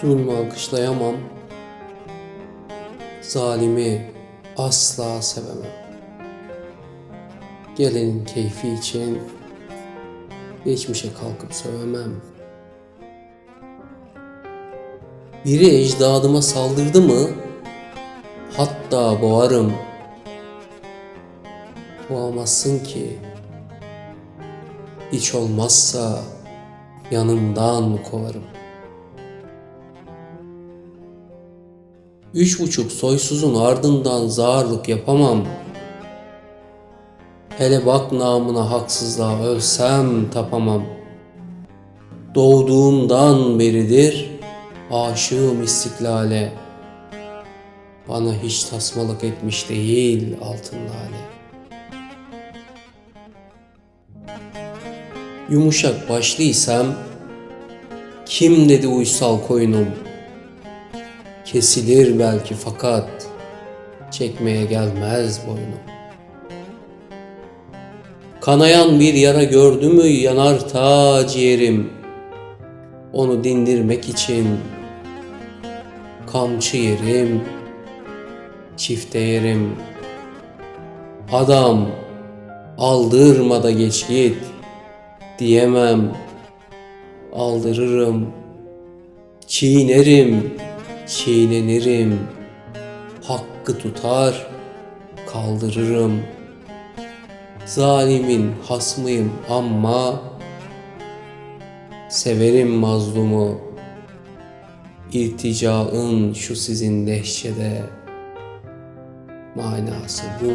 Zulmü alkışlayamam. Zalimi asla sevemem. Gelenin keyfi için geçmişe kalkıp sövemem. Biri ecdadıma saldırdı mı hatta boğarım. Boğamazsın ki. Hiç olmazsa yanımdan kovarım. Üç buçuk soysuzun ardından zağırlık yapamam. Hele bak namına haksızlığa ölsem tapamam. Doğduğumdan beridir aşığım istiklale. Bana hiç tasmalık etmiş değil altın lale. Yumuşak başlıysam kim dedi uysal koyunum? Kesilir belki fakat çekmeye gelmez boynum. Kanayan bir yara gördü mü yanar ta ciğerim. Onu dindirmek için kamçı yerim, çifte yerim. Adam aldırma da geç git diyemem. Aldırırım, çiğnerim, çiğnenirim. Hakkı tutar, kaldırırım. Zalimin hasmıyım ama Severim mazlumu. İrticaın şu sizin dehşede Manası bu.